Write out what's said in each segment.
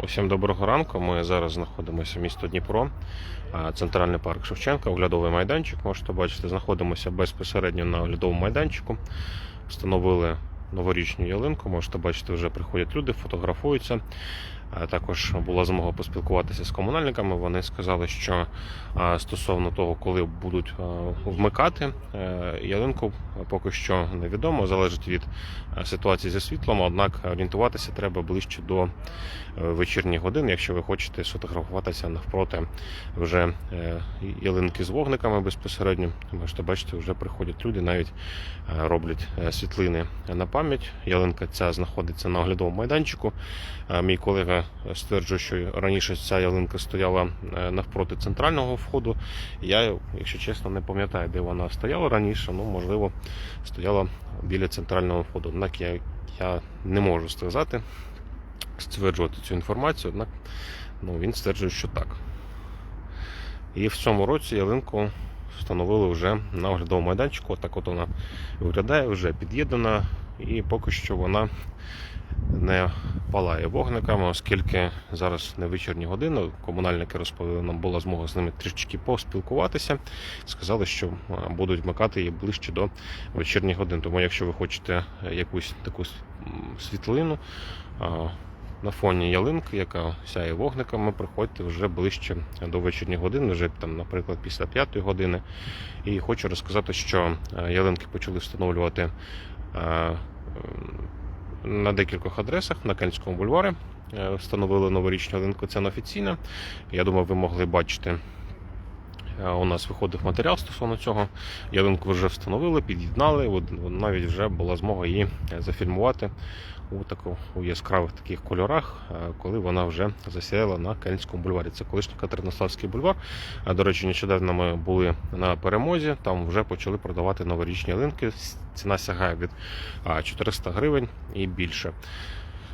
Усім доброго ранку. Ми зараз знаходимося в місто Дніпро, центральний парк Шевченка, оглядовий майданчик. Можете бачити, знаходимося безпосередньо на оглядовому майданчику. Встановили новорічну ялинку. Можете бачити, вже приходять люди, фотографуються. Також була змога поспілкуватися з комунальниками. Вони сказали, що стосовно того, коли будуть вмикати е, ялинку, поки що невідомо, залежить від ситуації зі світлом. Однак орієнтуватися треба ближче до е, вечірніх годин, якщо ви хочете сфотографуватися навпроти вже е, ялинки з вогниками безпосередньо. Можете бачити, вже приходять люди, навіть роблять світлини на пам'ять. Ялинка ця знаходиться на оглядовому майданчику. Мій колега стверджує, що раніше ця ялинка стояла е, навпроти центрального входу. Я, якщо чесно, не пам'ятаю, де вона стояла раніше. Ну, можливо, стояла біля центрального входу. Однак я, я не можу сказати, стверджувати цю інформацію, однак ну, він стверджує, що так. І в цьому році ялинку встановили вже на оглядовому майданчику. Так от вона виглядає, вже під'єднана, і поки що вона не палає вогниками, оскільки зараз не вечірні години. Комунальники розповіли, нам була змога з ними трішечки поспілкуватися. Сказали, що будуть вмикати її ближче до вечірніх годин. Тому, якщо ви хочете якусь таку світлину на фоні ялинки, яка сяє вогниками, приходьте вже ближче до вечірніх годин, вже там, наприклад, після п'ятої години. І хочу розказати, що ялинки почали встановлювати. На декількох адресах на Кельнському бульварі е, встановили новорічну ялинку. Це неофіційно. Я думаю, ви могли бачити. Е, У нас виходив матеріал стосовно цього. Ялинку вже встановили, під'єднали. Навіть вже була змога її е, зафільмувати у таку у яскравих таких кольорах, е, коли вона вже засяяла на Кельнському бульварі. Це колишній Катеринославський бульвар. До речі, нещодавно ми були на перемозі. Там вже почали продавати новорічні ялинки. Ціна сягає від 400 гривень і більше.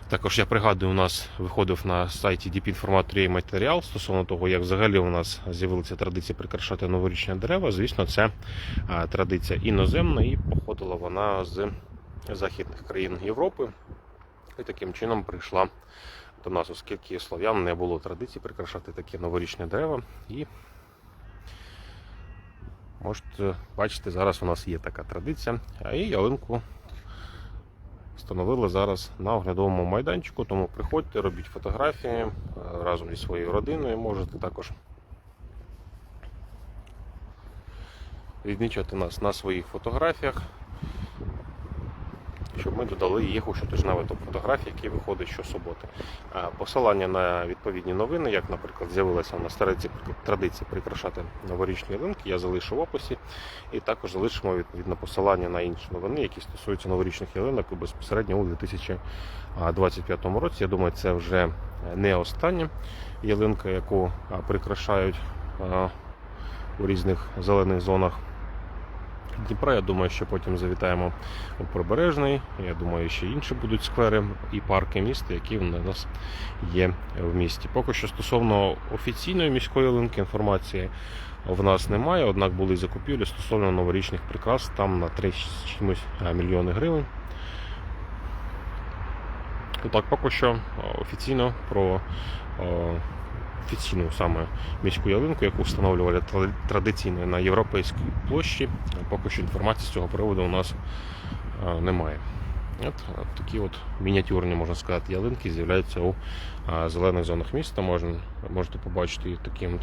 Також я пригадую, у нас виходив на сайті DP матеріал стосовно того, як взагалі у нас з'явилася традиція прикрашати новорічні дерева. Звісно, це традиція іноземна і походила вона з західних країн Європи. І таким чином прийшла до нас, оскільки слов'ян не було традиції прикрашати такі новорічні дерева. І можете бачити, зараз у нас є така традиція. А і ялинку встановили зараз на оглядовому майданчику, тому приходьте, робіть фотографії е, разом зі своєю родиною. Можете також відмічати нас на своїх фотографіях, щоб ми додали їх у щотижневий топ фотографій, який виходить щосуботи. Посилання на відповідні новини, як, наприклад, з'явилася у нас традиція, прикрашати новорічні ялинки, я залишу в описі. І також залишимо відповідно посилання на інші новини, які стосуються новорічних ялинок і безпосередньо у 2025 році. Я думаю, це вже не остання ялинка, яку прикрашають у різних зелених зонах. Дніпра, я думаю, що потім завітаємо у Прибережний. Я думаю, ще інші будуть сквери і парки міста, які в нас є в місті. Поки що стосовно офіційної міської ялинки інформації в нас немає, однак були закупівлі стосовно новорічних прикрас там на 3 чимось е, мільйони гривень. Так, поки що е, офіційно про е, офіційну саме міську ялинку, яку встановлювали традиційно на європейській площі. Поки що інформації з цього приводу у нас е, немає. От е, такі от мініатюрні, можна сказати, ялинки з'являються у е, зелених зонах міста. Можна, можете побачити їх таким от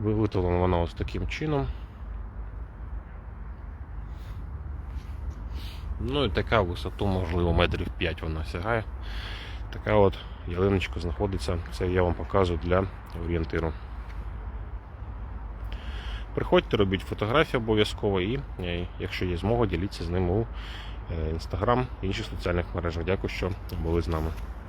виготовлена вона ось таким чином. Ну і така висоту, можливо, метрів 5 вона сягає. Така от ялиночка знаходиться, це я вам показую для орієнтиру. Приходьте, робіть фотографії обов'язково і, е, якщо є змога, діліться з ними у інстаграм і інших соціальних мережах. Дякую, що були з нами.